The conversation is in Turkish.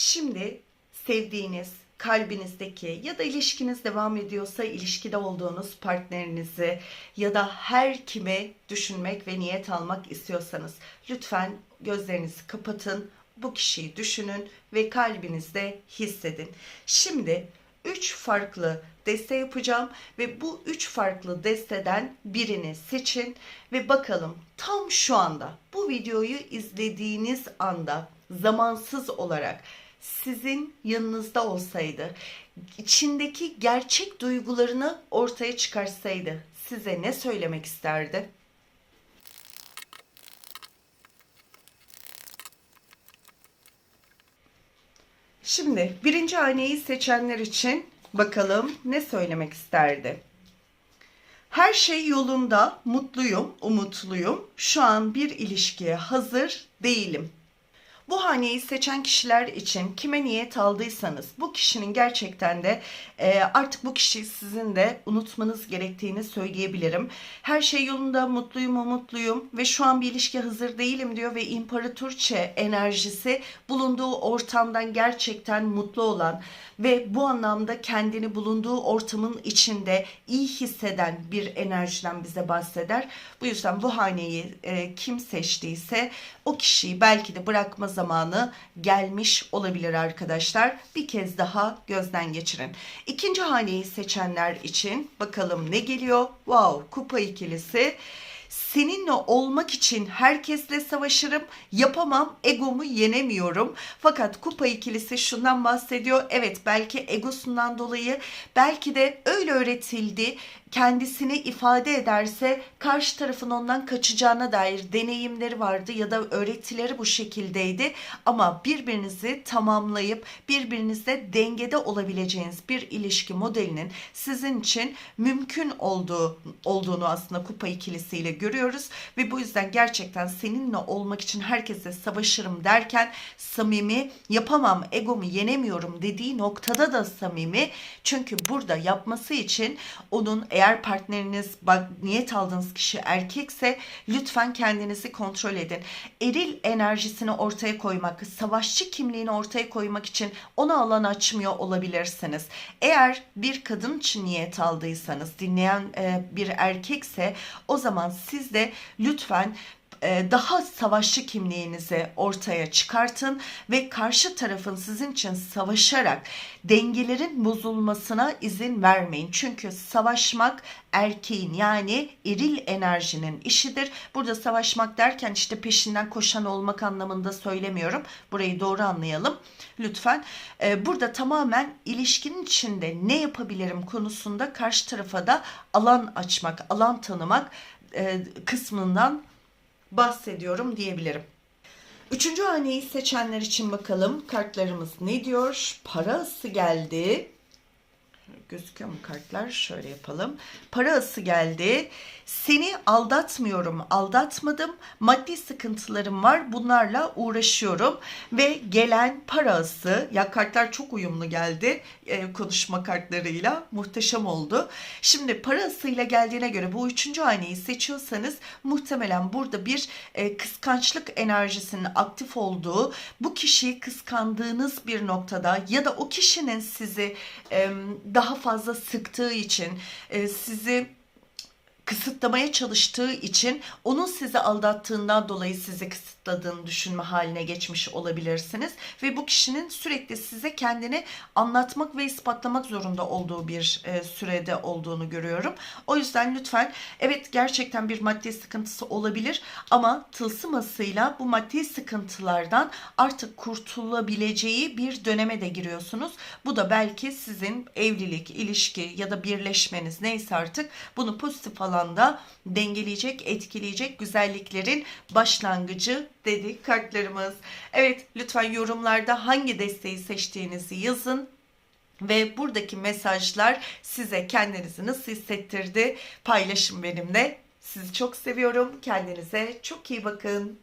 Şimdi sevdiğiniz, kalbinizdeki ya da ilişkiniz devam ediyorsa ilişkide olduğunuz partnerinizi ya da her kime düşünmek ve niyet almak istiyorsanız lütfen gözlerinizi kapatın. Bu kişiyi düşünün ve kalbinizde hissedin. Şimdi üç farklı deste yapacağım ve bu üç farklı desteden birini seçin ve bakalım tam şu anda bu videoyu izlediğiniz anda zamansız olarak sizin yanınızda olsaydı, içindeki gerçek duygularını ortaya çıkarsaydı size ne söylemek isterdi? Şimdi birinci haneyi seçenler için bakalım ne söylemek isterdi? Her şey yolunda, mutluyum, umutluyum. Şu an bir ilişkiye hazır değilim. Bu haneyi seçen kişiler için kime niyet aldıysanız bu kişinin gerçekten de e, artık bu kişiyi sizin de unutmanız gerektiğini söyleyebilirim. Her şey yolunda mutluyum umutluyum ve şu an bir ilişkiye hazır değilim diyor ve imparatorçe enerjisi bulunduğu ortamdan gerçekten mutlu olan ve bu anlamda kendini bulunduğu ortamın içinde iyi hisseden bir enerjiden bize bahseder. Bu yüzden bu haneyi e, kim seçtiyse o kişiyi belki de bırakma zamanı gelmiş olabilir arkadaşlar. Bir kez daha gözden geçirin. İkinci haneyi seçenler için bakalım ne geliyor? Wow, kupa ikilisi. Seninle olmak için herkesle savaşırım. Yapamam, egomu yenemiyorum. Fakat kupa ikilisi şundan bahsediyor. Evet belki egosundan dolayı belki de öyle öğretildi. Kendisini ifade ederse karşı tarafın ondan kaçacağına dair deneyimleri vardı ya da öğretileri bu şekildeydi. Ama birbirinizi tamamlayıp birbirinizle dengede olabileceğiniz bir ilişki modelinin sizin için mümkün olduğu olduğunu aslında kupa ikilisiyle görüyoruz ve bu yüzden gerçekten seninle olmak için herkese savaşırım derken samimi yapamam egomu yenemiyorum dediği noktada da samimi çünkü burada yapması için onun eğer partneriniz niyet aldığınız kişi erkekse lütfen kendinizi kontrol edin. Eril enerjisini ortaya koymak, savaşçı kimliğini ortaya koymak için ona alan açmıyor olabilirsiniz. Eğer bir kadın için niyet aldıysanız, dinleyen e, bir erkekse o zaman siz de lütfen e, daha savaşçı kimliğinizi ortaya çıkartın ve karşı tarafın sizin için savaşarak dengelerin bozulmasına izin vermeyin. Çünkü savaşmak erkeğin yani eril enerjinin işidir. Burada savaşmak derken işte peşinden koşan olmak anlamında söylemiyorum. Burayı doğru anlayalım lütfen. E, burada tamamen ilişkinin içinde ne yapabilirim konusunda karşı tarafa da alan açmak, alan tanımak e, kısmından bahsediyorum diyebilirim. Üçüncü haneyi seçenler için bakalım kartlarımız ne diyor? Parası geldi. Gözüküyor mu kartlar? Şöyle yapalım. Para ası geldi. Seni aldatmıyorum, aldatmadım. Maddi sıkıntılarım var. Bunlarla uğraşıyorum. Ve gelen para ası, ya kartlar çok uyumlu geldi e, konuşma kartlarıyla. Muhteşem oldu. Şimdi para asıyla geldiğine göre bu üçüncü haneyi seçiyorsanız muhtemelen burada bir e, kıskançlık enerjisinin aktif olduğu, bu kişiyi kıskandığınız bir noktada ya da o kişinin sizi e, daha fazla sıktığı için, e, sizi kısıtlamaya çalıştığı için onun sizi aldattığından dolayı sizi kısıtladığını düşünme haline geçmiş olabilirsiniz ve bu kişinin sürekli size kendini anlatmak ve ispatlamak zorunda olduğu bir e, sürede olduğunu görüyorum. O yüzden lütfen evet gerçekten bir maddi sıkıntısı olabilir ama tılsımasıyla bu maddi sıkıntılardan artık kurtulabileceği bir döneme de giriyorsunuz. Bu da belki sizin evlilik, ilişki ya da birleşmeniz neyse artık bunu pozitif alanda dengeleyecek, etkileyecek güzelliklerin başlangıcı dedik kartlarımız. Evet lütfen yorumlarda hangi desteği seçtiğinizi yazın. Ve buradaki mesajlar size kendinizi nasıl hissettirdi paylaşın benimle. Sizi çok seviyorum. Kendinize çok iyi bakın.